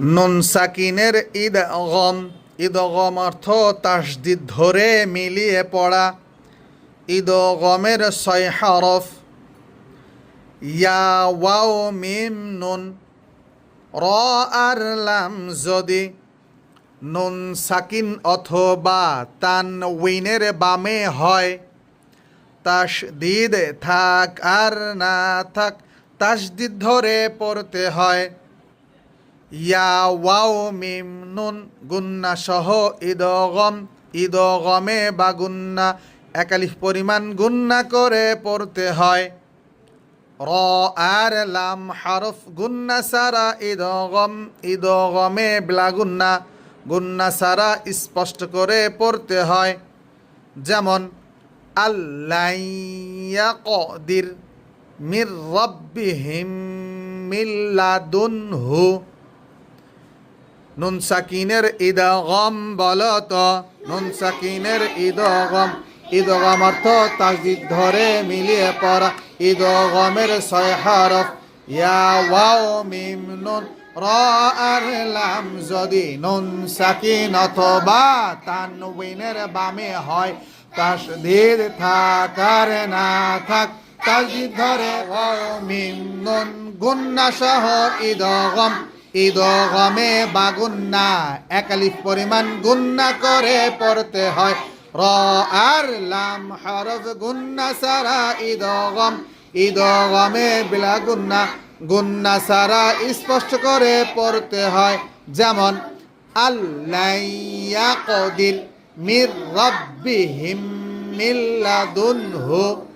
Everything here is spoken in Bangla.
নুন সাকিনের ঈদ গম ঈদ গম অর্থ তাসদিদ ধরে মিলিয়ে পড়া। ঈদ গমের ছয় হরফ। ইয়া ওয়াও মিম নুন। র আর লাম যদি নুন সাকিন অথবা তান উইনের বামে হয়। তাসদিদ থাক আর না থাক, তাসদিদ ধরে পড়তে হয়। ইয়া ওয়াও মিম নুন গুন্না সহ ঈদগম ঈদগমে বা গুন্না একালিফ পরিমাণ গুন্না করে পড়তে হয়। র আর লাম হারফ গুন্না সারা ঈদগম ঈদগমে ব্লা গুন্না সারা স্পষ্ট করে পড়তে হয়। যেমন আল্লাইয়া কদির মির রব্বিহিম মিল্লাদুনহু। নুন সাকিনের ঈদগম বলত নুন সাকিনের ঈদগম ঈদগম অর্থ তাসদিদ ধরে মিলিয়ে পড়া। ঈদগমের ছয় হরফ। ইয়া ওয়াও মিম নুন র আর লাম। যদি নুন সাকিন অথবা তানউইনের বামে হয়, তাসদিদ থাকার না থাক। তাসদিদ ধরে ওয়াও মিম নুন গুন্না সহ ঈদগম ঈদগমে বা গুন্না একালিফ পরিমাণ গুন্না করে পড়তে হয়। র আর লাম হরফ গুন্না সারা ঈদগম ঈদগমে বিলা গুন্না গুন্না সারা স্পষ্ট করে পড়তে হয়। যেমন আল্লাইয়া কদির মির রব্বিহিম মিল্লাদুনহু।